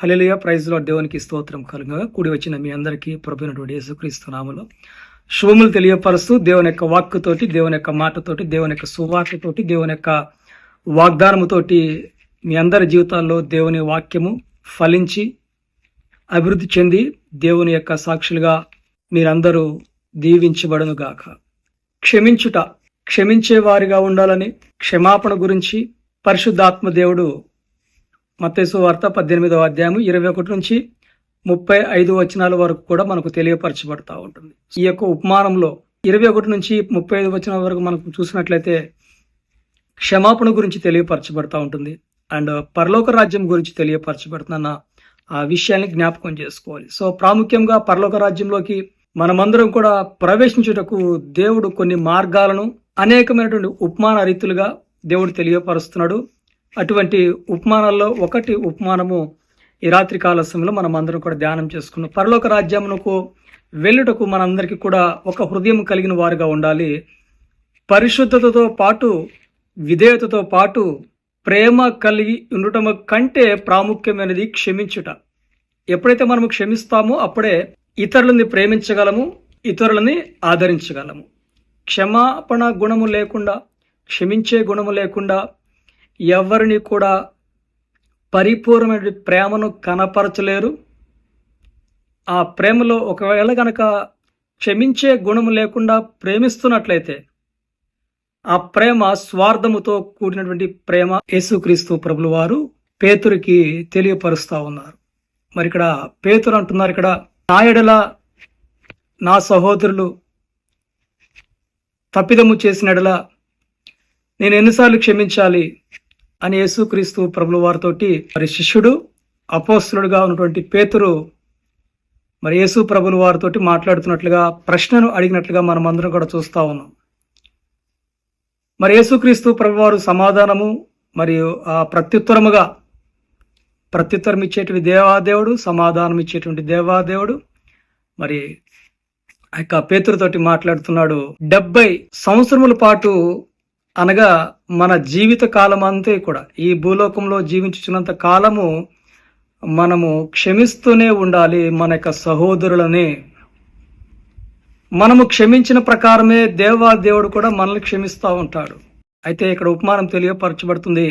హల్లెలూయ ప్రైజ్లో దేవునికి స్తోత్రం కలుగా కూడి వచ్చిన మీ అందరికీ ప్రభునటువంటి యేసుక్రీస్తు నామలో శుభములు తెలియపరుస్తూ దేవుని యొక్క వాక్కుతోటి దేవుని యొక్క మాటతోటి దేవుని యొక్క సువార్తతోటి దేవుని యొక్క వాగ్దానముతోటి మీ అందరి జీవితాల్లో దేవుని వాక్యము ఫలించి అభివృద్ధి చెంది దేవుని యొక్క సాక్షులుగా మీరందరూ దీవించబడనుగాక. క్షమించుట క్షమించే వారిగా ఉండాలని క్షమాపణ గురించి పరిశుద్ధాత్మ దేవుడు మత్తేసు వార్త పద్దెనిమిదవ అధ్యాయం ఇరవై ఒకటి నుంచి ముప్పై ఐదు వచనాల వరకు కూడా మనకు తెలియపరచబడతా ఉంటుంది. ఈ యొక్క ఉపమానంలో ఇరవై ఒకటి నుంచి ముప్పై ఐదు వచనాల వరకు మనకు చూసినట్లయితే క్షమాపణ గురించి తెలియపరచబడతా ఉంటుంది. అండ్ పరలోక రాజ్యం గురించి తెలియపరచబడుతున్న ఆ విషయాన్ని జ్ఞాపకం చేసుకోవాలి. సో ప్రాముఖ్యంగా పరలోక రాజ్యంలోకి మనమందరం కూడా ప్రవేశించుటకు దేవుడు కొన్ని మార్గాలను అనేకమైనటువంటి ఉపమాన రీతులుగా దేవుడు తెలియపరుస్తున్నాడు. అటువంటి ఉపమానాల్లో ఒకటి ఉపమానము ఈ రాత్రి కాల సమయంలో మనం అందరం కూడా ధ్యానం చేసుకున్నాం. పరలోక రాజ్యమునకు వెళ్ళుటకు మనందరికీ కూడా ఒక హృదయం కలిగిన వారుగా ఉండాలి. పరిశుద్ధతతో పాటు విధేయతతో పాటు ప్రేమ కలిగి ఉండటం కంటే ప్రాముఖ్యమైనది క్షమించుట. ఎప్పుడైతే మనము క్షమిస్తామో అప్పుడే ఇతరులని ప్రేమించగలము ఇతరులని ఆదరించగలము. క్షమాపణ గుణము లేకుండా క్షమించే గుణము లేకుండా ఎవరిని కూడా పరిపూర్ణమైన ప్రేమను కనపరచలేరు. ఆ ప్రేమలో ఒకవేళ కనుక క్షమించే గుణము లేకుండా ప్రేమిస్తున్నట్లయితే ఆ ప్రేమ స్వార్థముతో కూడినటువంటి ప్రేమ యేసుక్రీస్తు ప్రభులు వారు పేతురికి తెలియపరుస్తూ ఉన్నారు. మరి ఇక్కడ పేతురు అంటున్నారు ఇక్కడ నాయడల నా సహోదరులు తప్పిదము చేసిన ఎడల నేను ఎన్నిసార్లు క్షమించాలి? అని యేసుక్రీస్తు ప్రభుల వారితోటి మరి శిష్యుడు అపోస్తులుడుగా ఉన్నటువంటి పేతురు మరి యేసు ప్రభుల వారితోటి మాట్లాడుతున్నట్లుగా ప్రశ్నను అడిగినట్లుగా మనం అందరం కూడా చూస్తా ఉన్నాం. మరి యేసుక్రీస్తు ప్రభువారు సమాధానము మరియు ఆ ప్రత్యుత్తరముగా ప్రత్యుత్తరం ఇచ్చేటువంటి దేవాదేవుడు సమాధానం ఇచ్చేటువంటి దేవాదేవుడు మరి ఆ యొక్క పేతురుతోటి మాట్లాడుతున్నాడు. డెబ్బై సంవత్సరముల పాటు అనగా మన జీవిత కాలం అంతే కూడా. ఈ భూలోకంలో జీవించుచున్నంత కాలము మనము క్షమిస్తూనే ఉండాలి మన యొక్క సహోదరులని. మనము క్షమించిన ప్రకారమే దేవా దేవుడు కూడా మనల్ని క్షమిస్తూ ఉంటాడు. అయితే ఇక్కడ ఉపమానం తెలియపరచబడుతుంది.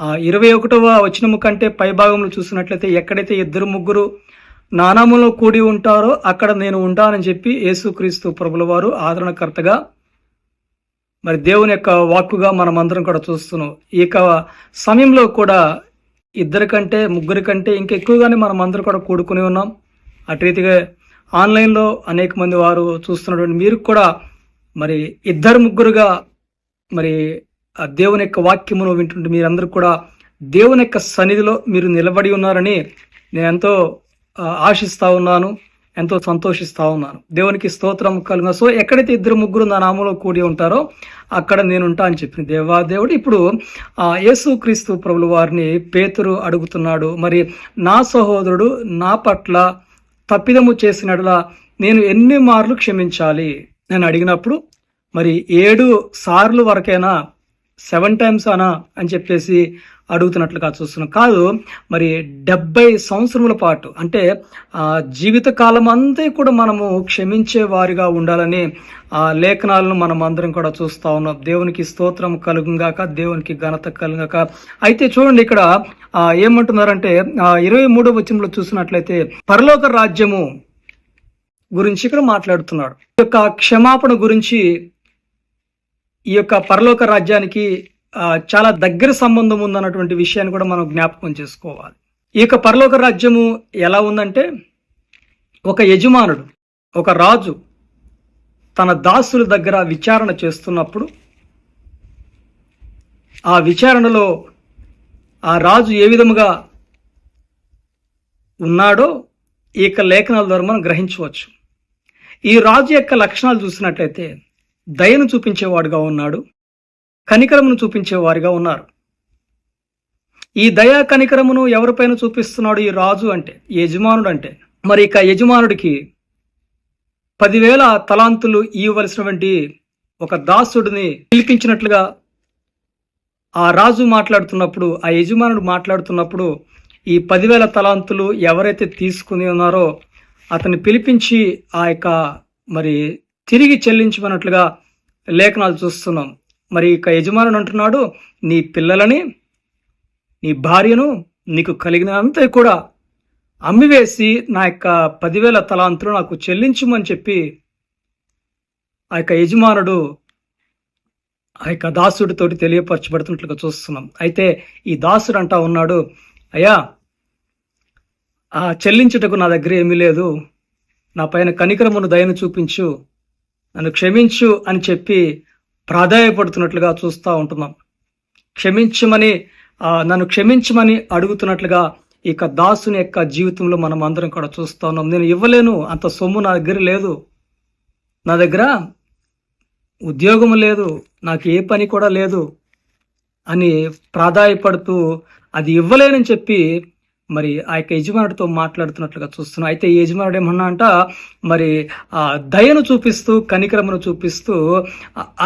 ఆ ఇరవై ఒకటవ వచనము కంటే పైభాగంలో చూసినట్లయితే ఎక్కడైతే ఇద్దరు ముగ్గురు నానాములో కూడి ఉంటారో అక్కడ నేను ఉంటానని చెప్పి యేసుక్రీస్తు ప్రభుల వారు ఆదరణకర్తగా మరి దేవుని యొక్క వాక్కుగా మనం అందరం కూడా చూస్తున్నాం. ఈ యొక్క సమయంలో కూడా ఇద్దరి కంటే ముగ్గురి కంటే ఇంకా ఎక్కువగానే మనం అందరం కూడా కూడుకుని ఉన్నాం. అటు రీతిగా ఆన్లైన్లో అనేక మంది వారు చూస్తున్నటువంటి మీరు కూడా మరి ఇద్దరు ముగ్గురుగా మరి ఆ దేవుని యొక్క వాక్యమును వింటుంటే మీరందరూ కూడా దేవుని యొక్క సన్నిధిలో మీరు నిలబడి ఉన్నారని నేను ఎంతో ఆశిస్తా ఉన్నాను. ఎంతో సంతోషిస్తా ఉన్నాను. దేవునికి స్తోత్రం కలుగు సో ఎక్కడైతే ఇద్దరు ముగ్గురు నా నామంలో కూడి ఉంటారో అక్కడ నేనుంటా అని చెప్పిన దేవాదేవుడు ఇప్పుడు ఆ యేసుక్రీస్తు ప్రభుల వారిని పేతురు అడుగుతున్నాడు. మరి నా సహోదరుడు నా పట్ల తప్పిదము చేసినట్లా నేను ఎన్ని మార్లు క్షమించాలి? నేను అడిగినప్పుడు మరి ఏడు సార్లు వరకైనా సెవెన్ టైమ్స్ అనా అని చెప్పేసి అడుగుతున్నట్లుగా చూస్తున్నాం. కాదు మరి డెబ్బై సంవత్సరముల పాటు అంటే జీవిత కాలం అంతా కూడా మనము క్షమించే వారిగా ఉండాలని ఆ లేఖనాలను మనం అందరం కూడా చూస్తూ ఉన్నాం. దేవునికి స్తోత్రం కలుగుగాక దేవునికి ఘనత కలుగాక అయితే చూడండి ఇక్కడ ఏమంటున్నారంటే ఇరవై మూడో వచనంలో చూసినట్లయితే పరలోక రాజ్యము గురించి ఇక్కడ మాట్లాడుతున్నాడు. ఈ యొక్క క్షమాపణ గురించి ఈ యొక్క పరలోక రాజ్యానికి చాలా దగ్గర సంబంధం ఉందన్నటువంటి విషయాన్ని కూడా మనం జ్ఞాపకం చేసుకోవాలి. ఈ యొక్క పరలోక రాజ్యము ఎలా ఉందంటే ఒక యజమానుడు ఒక రాజు తన దాసుల దగ్గర విచారణ చేస్తున్నప్పుడు ఆ విచారణలో ఆ రాజు ఏ విధముగా ఉన్నాడో ఈ యొక్క లేఖనాల ద్వారా మనం గ్రహించవచ్చు. ఈ రాజు యొక్క లక్షణాలు చూసినట్లయితే దయను చూపించేవాడుగా ఉన్నాడు. కనికరమును చూపించేవారిగా ఉన్నారు. ఈ దయా కనికరమును ఎవరిపైన చూపిస్తున్నాడు ఈ రాజు అంటే యజమానుడు అంటే? మరి ఇక యజమానుడికి పదివేల తలాంతులు ఇవ్వవలసినటువంటి ఒక దాసుడిని పిలిపించినట్లుగా ఆ రాజు మాట్లాడుతున్నప్పుడు ఆ యజమానుడు మాట్లాడుతున్నప్పుడు ఈ పదివేల తలాంతులు ఎవరైతే తీసుకుని ఉన్నారో అతన్ని పిలిపించి ఆ యొక్క మరి తిరిగి చెల్లించమన్నట్లుగా లేఖనాలు చూస్తున్నాం. మరి ఇక యజమానుడు అంటున్నాడు నీ పిల్లలని నీ భార్యను నీకు కలిగినంత కూడా అమ్మివేసి నా యొక్క పదివేల తలాంతులు నాకు చెల్లించుమని చెప్పి ఆ యొక్క యజమానుడు ఆ యొక్క దాసుడితోటి తెలియపరచబడుతున్నట్లుగా చూస్తున్నాం. అయితే ఈ దాసుడు అంటా ఉన్నాడు అయ్యా ఆ చెల్లించుటకు నా దగ్గర ఏమీ లేదు. నా పైన కనికరమును దయను చూపించు నన్ను క్షమించు అని చెప్పి ప్రాధాయపడుతున్నట్లుగా చూస్తూ ఉంటున్నాం. క్షమించమని నన్ను క్షమించమని అడుగుతున్నట్లుగా ఇక దాసుని యొక్క జీవితంలో మనం అందరం కూడా చూస్తూ ఉన్నాం. నేను ఇవ్వలేను అంత సొమ్ము నా దగ్గర లేదు. నా దగ్గర ఉద్యోగం లేదు నాకు ఏ పని కూడా లేదు అని ప్రాధాయపడుతూ అది ఇవ్వలేనని చెప్పి మరి ఆ యొక్క యజమానుడితో మాట్లాడుతున్నట్లుగా చూస్తున్నాం. అయితే ఈ యజమానుడు ఏమన్నా అంట మరి ఆ దయను చూపిస్తూ కనికరమును చూపిస్తూ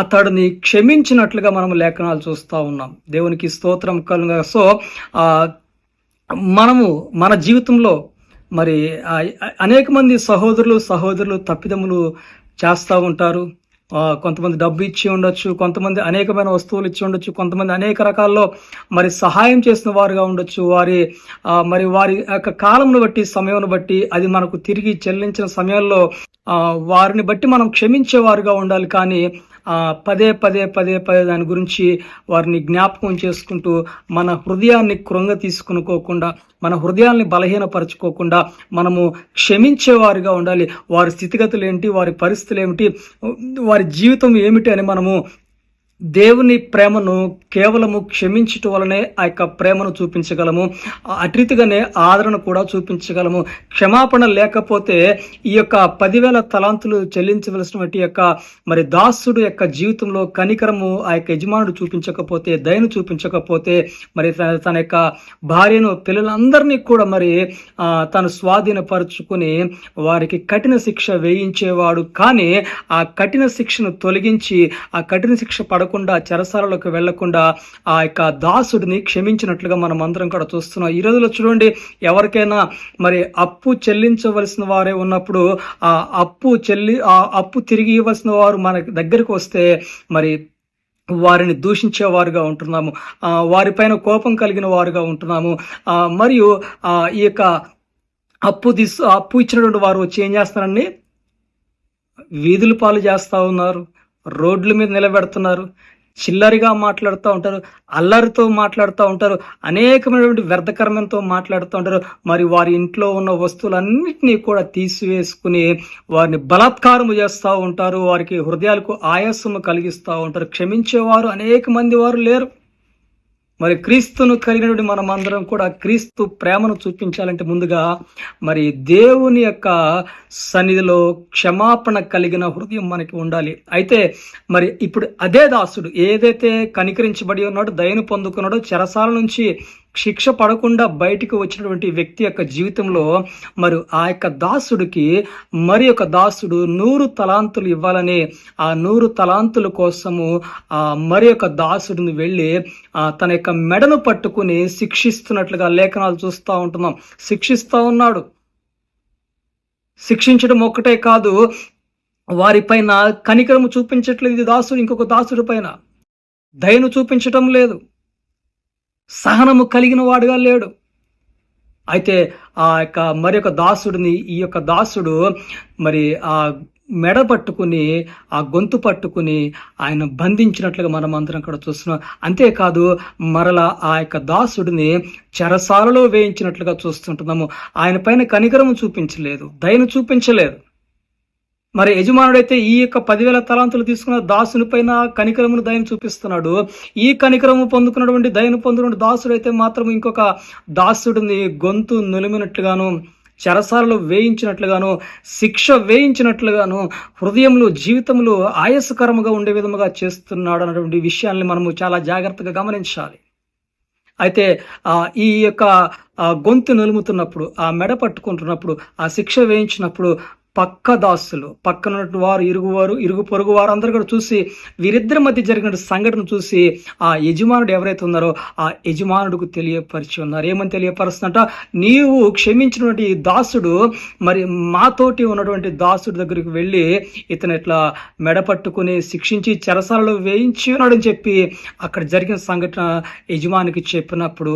అతడిని క్షమించినట్లుగా మనం లేఖనాలు చూస్తూ ఉన్నాం. దేవునికి స్తోత్రం కలుగా సో ఆ మనము మన జీవితంలో మరి అనేక మంది సహోదరులు సహోదరులు తప్పిదములు చేస్తూ ఉంటారు. కొంతమంది డబ్బు ఇచ్చి ఉండొచ్చు కొంతమంది అనేకమైన వస్తువులు ఇచ్చి ఉండొచ్చు కొంతమంది అనేక రకాల్లో మరి సహాయం చేసిన వారుగా ఉండొచ్చు. వారి మరి వారి యొక్క కాలంను బట్టి సమయం బట్టి అది మనకు తిరిగి చెల్లించిన సమయంలో వారిని బట్టి మనం క్షమించేవారుగా ఉండాలి. కానీ పదే పదే పదే పదే దాని గురించి వారిని జ్ఞాపకం చేసుకుంటూ మన హృదయాన్ని కృంగ తీసుకునుకోకుండా మన హృదయాల్ని బలహీనపరచుకోకుండా మనము క్షమించేవారిగా ఉండాలి. వారి స్థితిగతులు ఏంటి? వారి పరిస్థితులు ఏమిటి? వారి జీవితం ఏమిటి అని మనము దేవుని ప్రేమను కేవలము క్షమించటం వలనే ఆ యొక్క ప్రేమను చూపించగలము. ఆ ఆదరణ కూడా చూపించగలము. క్షమాపణ లేకపోతే ఈ యొక్క పదివేల తలాంతులు చెల్లించవలసినటువంటి యొక్క మరి దాసుడు యొక్క జీవితంలో కనికరము ఆ యొక్క యజమానుడు చూపించకపోతే దయను చూపించకపోతే మరి తన తన యొక్క భార్యను పిల్లలందరినీ కూడా మరి తను స్వాధీనపరుచుకుని వారికి కఠిన శిక్ష వేయించేవాడు. కానీ ఆ కఠిన శిక్షను తొలగించి ఆ కఠిన శిక్ష పడకుండా చెరసాలలోకి వెళ్ళకుండా ఆ యొక్క దాసుడిని క్షమించినట్లుగా మనం అందరం కూడా చూస్తున్నాం. ఈ రోజులో చూడండి ఎవరికైనా మరి అప్పు చెల్లించవలసిన వారే ఉన్నప్పుడు ఆ అప్పు చెల్లి ఆ అప్పు తిరిగి ఇవ్వాల్సిన వారు మన దగ్గరికి వస్తే మరి వారిని దూషించేవారుగా ఉంటున్నాము. వారిపైన కోపం కలిగిన వారుగా ఉంటున్నాము. మరియు ఈ యొక్క అప్పు తీసు అప్పు ఇచ్చినటువంటి వారు వచ్చి ఏం చేస్తారండి? వీధుల పాలు చేస్తూ ఉన్నారు. రోడ్ల మీద నిలబెడుతున్నారు. చిల్లరిగా మాట్లాడుతూ ఉంటారు. అల్లరితో మాట్లాడుతూ ఉంటారు. అనేకమైనటువంటి వ్యర్థకర్మంతో మాట్లాడుతూ ఉంటారు. మరి వారి ఇంట్లో ఉన్న వస్తువులన్నింటినీ కూడా తీసివేసుకుని వారిని బలాత్కారము చేస్తూ ఉంటారు. వారికి హృదయాలకు ఆయాసము కలిగిస్తూ ఉంటారు. క్షమించేవారు అనేక మంది వారు లేరు. మరి క్రీస్తును కలిగినటువంటి మనమందరం కూడా క్రీస్తు ప్రేమను చూపించాలంటే ముందుగా మరి దేవుని యొక్క సన్నిధిలో క్షమాపణ కలిగిన హృదయం మనకి ఉండాలి. అయితే మరి ఇప్పుడు అదే దాసుడు ఏదైతే కనికరించబడి ఉన్నాడో దయను పొందుకున్నాడో చెరసాల నుంచి శిక్ష పడకుండా బయటికి వచ్చినటువంటి వ్యక్తి యొక్క జీవితంలో మరి ఆ యొక్క దాసుడికి మరి ఒక దాసుడు నూరు తలాంతులు ఇవ్వాలని ఆ నూరు తలాంతుల కోసము ఆ మరి ఒక దాసుడిని వెళ్ళి తన యొక్క మెడను పట్టుకుని శిక్షిస్తున్నట్లుగా లేఖనాలు చూస్తూ ఉంటున్నాం. శిక్షిస్తూ ఉన్నాడు. శిక్షించడం ఒక్కటే కాదు వారిపైన కనికరము చూపించట్లేదు. ఇది దాసుడు ఇంకొక దాసుడి పైన. దయను చూపించటం లేదు. సహనము కలిగిన వాడుగా లేడు. అయితే ఆ యొక్క మరి యొక్క దాసుడిని ఈ యొక్క దాసుడు మరి ఆ మెడ పట్టుకుని ఆ గొంతు పట్టుకుని ఆయన బంధించినట్లుగా మనం అందరం ఇక్కడ చూస్తున్నాం. అంతేకాదు మరలా ఆ యొక్క దాసుడిని చెరసాలలో వేయించినట్లుగా చూస్తుంటున్నాము. ఆయన పైన కనికరము చూపించలేదు దయను చూపించలేదు. మరి యజమానుడైతే ఈ యొక్క పదివేల తలాంతులు తీసుకున్న దాసుని పైన కనికరమును దయను చూపిస్తున్నాడు. ఈ కనికరము పొందుకున్నటువంటి దయను పొందుకున్న దాసుడు అయితే మాత్రం ఇంకొక దాసుడిని గొంతు నులిమినట్లుగాను చెరసాలలో వేయించినట్లుగాను శిక్ష వేయించినట్లుగాను హృదయంలో జీవితంలో ఆయాసకరముగా ఉండే విధముగా చేస్తున్నాడు అన్నటువంటి విషయాల్ని మనము చాలా జాగ్రత్తగా గమనించాలి. అయితే ఈ యొక్క గొంతు నలుముతున్నప్పుడు ఆ మెడ పట్టుకుంటున్నప్పుడు ఆ శిక్ష వేయించినప్పుడు పక్క దాసులు పక్కన ఉన్నటువంటి వారు ఇరుగువారు ఇరుగు పొరుగు వారు అందరూ కూడా చూసి వీరిద్దరి మధ్య జరిగిన సంఘటన చూసి ఆ యజమానుడు ఎవరైతే ఉన్నారో ఆ యజమానుడికి తెలియపరిచి ఉన్నారు. ఏమని తెలియపరుస్తున్నట నీవు క్షమించినటువంటి దాసుడు మరి మాతోటి ఉన్నటువంటి దాసుడి దగ్గరికి వెళ్ళి ఇతను ఇట్లా మెడపట్టుకుని శిక్షించి చెరసాలలో వేయించి ఉన్నాడని చెప్పి అక్కడ జరిగిన సంఘటన యజమానికి చెప్పినప్పుడు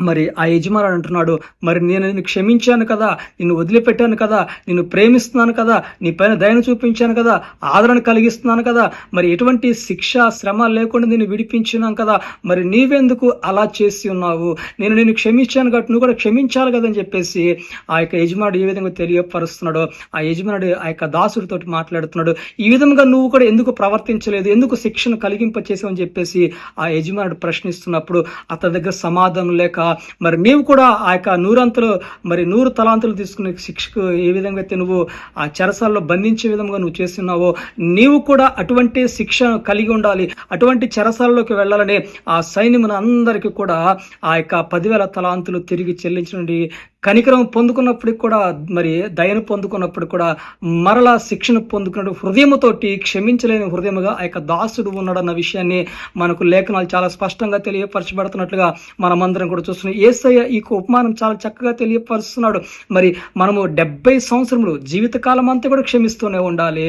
మరి ఆ యజమానుడు అంటున్నాడు మరి నేను నిన్ను క్షమించాను కదా నిన్ను వదిలిపెట్టాను కదా నిన్ను ప్రేమిస్తున్నాను కదా నీ పైన దయను చూపించాను కదా ఆదరణ కలిగిస్తున్నాను కదా మరి ఎటువంటి శిక్ష శ్రమ లేకుండా నేను విడిపించినాను కదా మరి నీవెందుకు అలా చేసి ఉన్నావు? నేను నిన్ను క్షమించాను కాబట్టి నువ్వు కూడా క్షమించాలి కదా అని చెప్పేసి ఆ యొక్క యజమానుడు ఏ విధంగా తెలియపరుస్తున్నాడో ఆ యజమానుడు ఆ యొక్క దాసుడితో మాట్లాడుతున్నాడు ఈ విధంగా నువ్వు కూడా ఎందుకు ప్రవర్తించలేదు? ఎందుకు శిక్షను కలిగింప చేసావని చెప్పేసి ఆ యజమానుడు ప్రశ్నిస్తున్నప్పుడు అతని దగ్గర సమాధానం లేక మరి నీవు కూడా ఆ యొక్క నూరంతులు మరి నూరు తలాంతులు తీసుకునే శిక్షకు ఏ విధంగా అయితే నువ్వు ఆ చెరసాల్లో బంధించే విధంగా నువ్వు చేస్తున్నావో నీవు కూడా అటువంటి శిక్ష కలిగి ఉండాలి. అటువంటి చెరసాలలోకి వెళ్ళాలని ఆ సైన్యమున అందరికీ కూడా ఆ యొక్క పదివేల తలాంతులు తిరిగి చెల్లించండి. కనికరం పొందుకున్నప్పటికి కూడా మరి దయను పొందుకున్నప్పుడు కూడా మరలా శిక్షణ పొందుకున్నట్టు హృదయముతోటి క్షమించలేని హృదయముగా ఆ యొక్క దాసుడు ఉన్నాడన్న విషయాన్ని మనకు లేఖనాలు చాలా స్పష్టంగా తెలియపరచబడుతున్నట్లుగా మనమందరం కూడా చూస్తున్నాం. ఏసయ్య ఈ ఉపమానం చాలా చక్కగా తెలియపరుస్తున్నాడు. మరి మనము డెబ్బై సంవత్సరములు జీవితకాలం అంతా కూడా క్షమిస్తూనే ఉండాలి.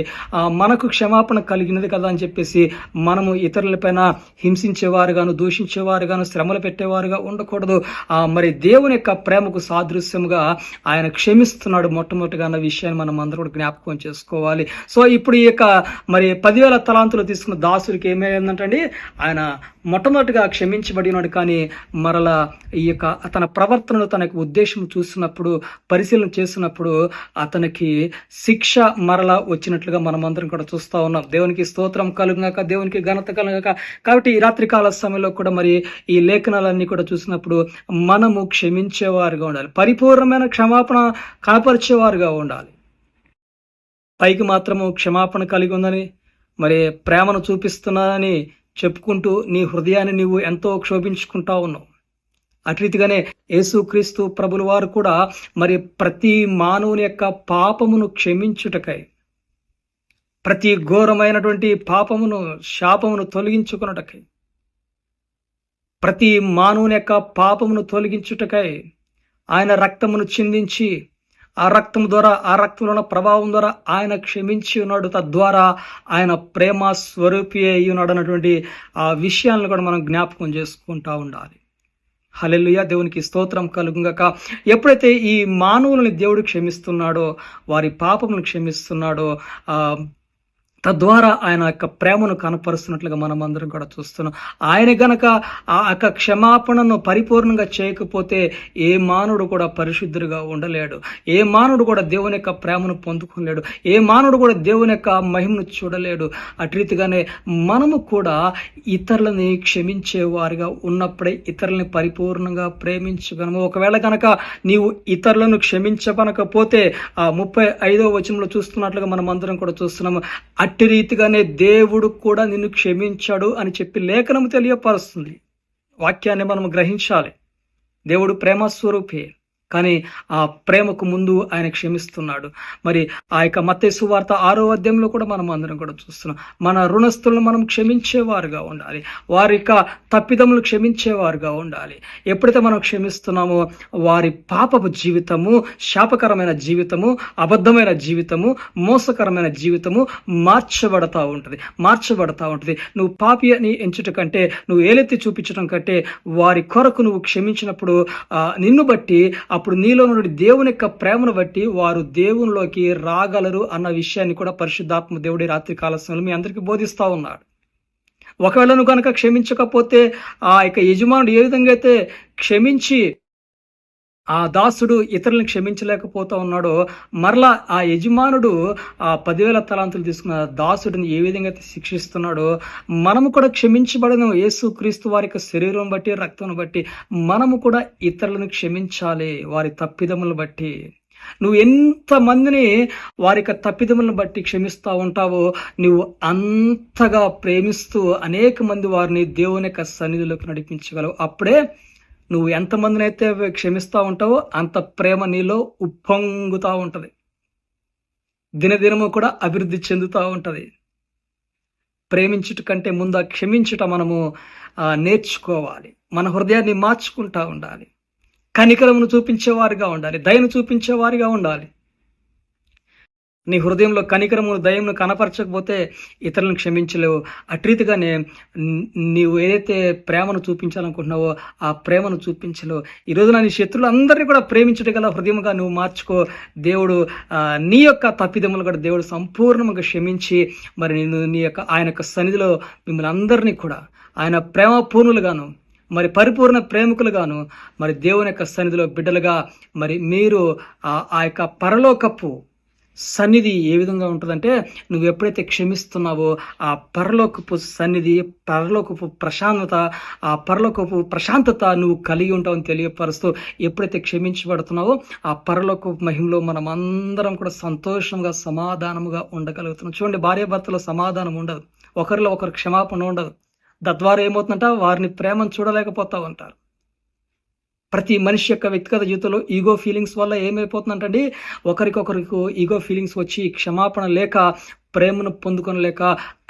మనకు క్షమాపణ కలిగినది కదా అని చెప్పేసి మనము ఇతరులపైన హింసించేవారుగాను దూషించేవారుగాను శ్రమలు పెట్టేవారుగా ఉండకూడదు. మరి దేవుని యొక్క ప్రేమకు విషయముగా ఆయన క్షమిస్తున్నాడు మొట్టమొదటిగా అన్న విషయాన్ని మనం అందరూ కూడా జ్ఞాపకం చేసుకోవాలి. సో ఇప్పుడు ఈ యొక్క మరి పదివేల తలాంతులు తీసుకున్న దాసుడికి ఏమైందంటండి? ఆయన మొట్టమొదటిగా క్షమించబడినాడు. కానీ మరలా ఈ యొక్క తన ప్రవర్తనలో తన యొక్క ఉద్దేశం చూసినప్పుడు పరిశీలన చేసినప్పుడు అతనికి శిక్ష మరలా వచ్చినట్లుగా మనం అందరం కూడా చూస్తూ ఉన్నాం. దేవునికి స్తోత్రం కలుగాక దేవునికి ఘనత కలుగాక కాబట్టి ఈ రాత్రికాల సమయంలో కూడా మరి ఈ లేఖనాలన్నీ కూడా చూసినప్పుడు మనము క్షమించేవారుగా ఉండాలి. పరిపూర్ణమైన క్షమాపణ కనపరిచేవారుగా ఉండాలి. పైకి మాత్రము క్షమాపణ కలిగి ఉందని మరి ప్రేమను చూపిస్తున్నానని చెప్పుకుంటూ నీ హృదయాన్ని నీవు ఎంతో క్షోభించుకుంటా ఉన్నావు. అటు రీతిగానే యేసుక్రీస్తు ప్రభుల వారు కూడా మరి ప్రతి మానవుని యొక్క పాపమును క్షమించుటకై ప్రతి ఘోరమైనటువంటి పాపమును శాపమును తొలగించుకున్నటకై ప్రతి మానవుని యొక్క పాపమును తొలగించుటకై ఆయన రక్తమును చిందించి ఆ రక్తం ద్వారా ఆ రక్తంలో ఉన్న ప్రభావం ద్వారా ఆయన క్షమించి ఉన్నాడు. తద్వారా ఆయన ప్రేమ స్వరూపి అయి ఉన్నాడు అన్నటువంటి ఆ విషయాలను కూడా మనం జ్ఞాపకం చేసుకుంటా ఉండాలి. హలెలుయ దేవునికి స్తోత్రం కలుగుగాక ఎప్పుడైతే ఈ మానవులని దేవుడు క్షమిస్తున్నాడో వారి పాపములను క్షమిస్తున్నాడో తద్వారా ఆయన యొక్క ప్రేమను కనపరుస్తున్నట్లుగా మనం అందరం కూడా చూస్తున్నాం. ఆయన గనక ఆ యొక్క క్షమాపణను పరిపూర్ణంగా చేయకపోతే ఏ మానవుడు కూడా పరిశుద్ధుడిగా ఉండలేడు. ఏ మానవుడు కూడా దేవుని యొక్క ప్రేమను పొందుకోలేడు. ఏ మానవుడు కూడా దేవుని యొక్క మహిమను చూడలేడు. అటు రీతిగానే మనము కూడా ఇతరులని క్షమించే వారిగా ఉన్నప్పుడే ఇతరులని పరిపూర్ణంగా ప్రేమించగలము. ఒకవేళ కనుక నీవు ఇతరులను క్షమించబనకపోతే ఆ ముప్పై ఐదో వచనంలో చూస్తున్నట్లుగా మనం అందరం కూడా చూస్తున్నాము. అట్టి రీతిగానే దేవుడు కూడా నిన్ను క్షమించాడు అని చెప్పి లేఖనం తెలియపరుస్తుంది. వాక్యాన్ని మనం గ్రహించాలి. దేవుడు ప్రేమ స్వరూపే కానీ ఆ ప్రేమకు ముందు ఆయన క్షమిస్తున్నాడు. మరి ఆ యొక్క మత్తేసు వార్త ఆరో అధ్యాయంలో కూడా మనం అందరం కూడా చూస్తున్నాం. మన రుణస్థులను మనం క్షమించేవారుగా ఉండాలి. వారి యొక్క తప్పిదములు క్షమించేవారుగా ఉండాలి. ఎప్పుడైతే మనం క్షమిస్తున్నామో వారి పాపపు జీవితము శాపకరమైన జీవితము అబద్ధమైన జీవితము మోసకరమైన జీవితము మార్చబడతా ఉంటుంది. మార్చబడతా ఉంటుంది. నువ్వు పాపి అని ఎంచుట కంటే నువ్వు ఏలెత్తి చూపించడం కంటే వారి కొరకు నువ్వు క్షమించినప్పుడు నిన్ను బట్టి అప్పుడు నీలో నుండి దేవుని యొక్క ప్రేమను బట్టి వారు దేవునిలోకి రాగలరు అన్న విషయాన్ని కూడా పరిశుద్ధాత్మ దేవుడి రాత్రి కాల మీ అందరికీ బోధిస్తూ ఉన్నాడు. ఒకవేళ నువ్వు కనుక క్షమించకపోతే ఆ యొక్క యజమానుడు ఏ విధంగా అయితే క్షమించి ఆ దాసుడు ఇతరులను క్షమించలేకపోతూ ఉన్నాడో మరలా ఆ యజమానుడు ఆ పదివేల తలాంతులు తీసుకున్న దాసుడిని ఏ విధంగా అయితే శిక్షిస్తున్నాడో మనము కూడా క్షమించబడను. యేసు క్రీస్తు వారి యొక్క శరీరం బట్టి రక్తం బట్టి మనము కూడా ఇతరులను క్షమించాలి వారి తప్పిదములను బట్టి. నువ్వు ఎంతమందిని వారి యొక్క తప్పిదములను బట్టి క్షమిస్తూ ఉంటావో నువ్వు అంతగా ప్రేమిస్తూ అనేక మంది వారిని దేవుని యొక్క సన్నిధిలోకి నడిపించగలవు. అప్పుడే నువ్వు ఎంతమందినైతే క్షమిస్తూ ఉంటావో అంత ప్రేమ నీలో ఉప్పొంగుతూ ఉంటుంది. దినదినము కూడా అభివృద్ధి చెందుతూ ఉంటుంది. ప్రేమించుట కంటే ముందు క్షమించుట మనము నేర్చుకోవాలి. మన హృదయాన్ని మార్చుకుంటూ ఉండాలి. కనికరమును చూపించేవారిగా ఉండాలి. దయను చూపించేవారిగా ఉండాలి. నీ హృదయంలో కనికరమును దయమును కనపరచకపోతే ఇతరులను క్షమించలేవు. అట్రీతిగానే నీవు ఏదైతే ప్రేమను చూపించాలనుకుంటున్నావో ఆ ప్రేమను చూపించలేవు. ఈరోజు నా నీ శత్రులు అందరినీ కూడా గల హృదయముగా నువ్వు మార్చుకో. దేవుడు నీ యొక్క తప్పిదములు కూడా దేవుడు సంపూర్ణంగా క్షమించి మరి నేను నీ యొక్క ఆయన యొక్క సన్నిధిలో మిమ్మల్ని అందరినీ కూడా ఆయన ప్రేమపూర్ణులుగాను మరి పరిపూర్ణ ప్రేమికులుగాను మరి దేవుని యొక్క సన్నిధిలో బిడ్డలుగా మరి మీరు ఆ ఆ యొక్క పరలోకపు సన్నిధి ఏ విధంగా ఉంటుందంటే నువ్వు ఎప్పుడైతే క్షమిస్తున్నావో ఆ పరలోకపు సన్నిధి పరలోకపు ప్రశాంతత ఆ పరలోకపు ప్రశాంతత నువ్వు కలిగి ఉంటావని తెలియపరుస్తూ ఎప్పుడైతే క్షమించబడుతున్నావో ఆ పరలోక మహిమలో మనం అందరం కూడా సంతోషంగా సమాధానముగా ఉండగలుగుతున్నాం. చూడండి భార్యాభర్తలో సమాధానం ఉండదు. ఒకరిలో ఒకరు క్షమాపణ ఉండదు. తద్వారా ఏమవుతుందంట? వారిని ప్రేమను చూడలేకపోతావు ఉంటారు ప్రతి మనిషి యొక్క వ్యక్తిగత జీవితంలో ఈగో ఫీలింగ్స్ వల్ల ఏమైపోతుందంటండి? ఒకరికొకరికి ఈగో ఫీలింగ్స్ వచ్చి క్షమాపణ లేక ప్రేమను పొందుకొనలేక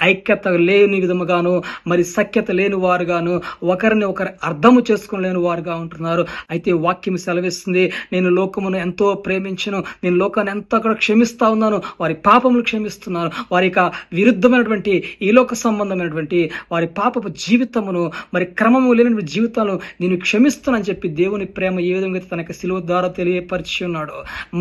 ఐక్యత లేని విధముగాను మరి సఖ్యత లేని వారుగాను ఒకరిని ఒకరు అర్థము చేసుకోలేని వారుగా ఉంటున్నారు. అయితే వాక్యం సెలవిస్తుంది నేను లోకమును ఎంతో ప్రేమించను నేను లోకాన్ని ఎంతో కూడా క్షమిస్తా ఉన్నాను వారి పాపములు క్షమిస్తున్నాను వారి యొక్క విరుద్ధమైనటువంటి ఈ లోక సంబంధమైనటువంటి వారి పాపపు జీవితమును మరి క్రమము లేని జీవితాలను నేను క్షమిస్తున్నానని చెప్పి దేవుని ప్రేమ ఏ విధంగా తన యొక్క సిలువ ద్వారా తెలియపరిచి ఉన్నాడో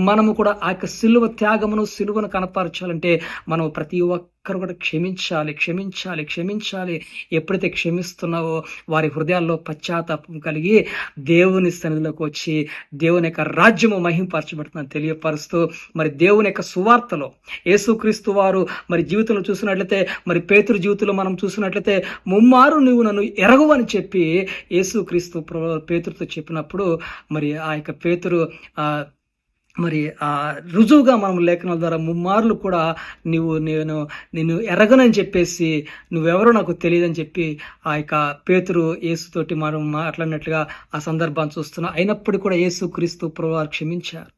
మనము కూడా ఆ యొక్క సిలువ త్యాగమును సిలువను కనపరచాలంటే మనం ప్రతి ఒక్కరు కూడా క్షమించాలి క్షమించాలి క్షమించాలి. ఎప్పుడైతే క్షమిస్తున్నావో వారి హృదయాల్లో పశ్చాత్తాపం కలిగి దేవుని సన్నిధిలోకి వచ్చి దేవుని యొక్క రాజ్యము మహింపరచబడుతుందని తెలియపరుస్తూ మరి దేవుని యొక్క సువార్తలో యేసుక్రీస్తు వారు మరి జీవితంలో చూసినట్లయితే మరి పేతురు జీవితంలో మనం చూసినట్లయితే ముమ్మారు నువ్వు నన్ను ఎరగు అని చెప్పి యేసుక్రీస్తు ప్రభు పేతురుతో చెప్పినప్పుడు మరి ఆ యొక్క పేతురు మరి ఆ రుజువుగా మనం లేఖనాల ద్వారా ముమ్మార్లు కూడా నువ్వు నేను నిన్ను ఎరగనని చెప్పేసి నువ్వెవరో నాకు తెలియదని చెప్పి ఆ యొక్క పేతురు యేసుతోటి మనం మాట్లాడినట్లుగా ఆ సందర్భాన్ని చూస్తున్నా. అయినప్పుడు కూడా యేసు క్రీస్తు ప్రభు క్షమించారు.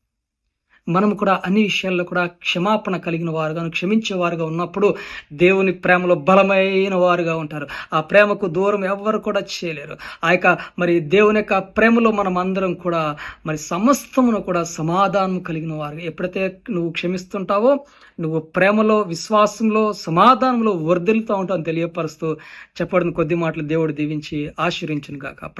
మనం కూడా అన్ని విషయాల్లో కూడా క్షమాపణ కలిగిన వారుగాను క్షమించేవారుగా ఉన్నప్పుడు దేవుని ప్రేమలో బలమైన వారుగా ఉంటారు. ఆ ప్రేమకు దూరం ఎవ్వరు కూడా చేయలేరు. ఆ యొక్క మరి దేవుని యొక్క ప్రేమలో మనం అందరం కూడా మరి సమస్తమును కూడా సమాధానం కలిగిన వారు ఎప్పుడైతే నువ్వు క్షమిస్తుంటావో నువ్వు ప్రేమలో విశ్వాసంలో సమాధానంలో వర్ధిల్తూ ఉంటావు అని తెలియపరుస్తూ చెప్పడం కొద్ది మాటలు దేవుడు దీవించి ఆశీర్వించును గాక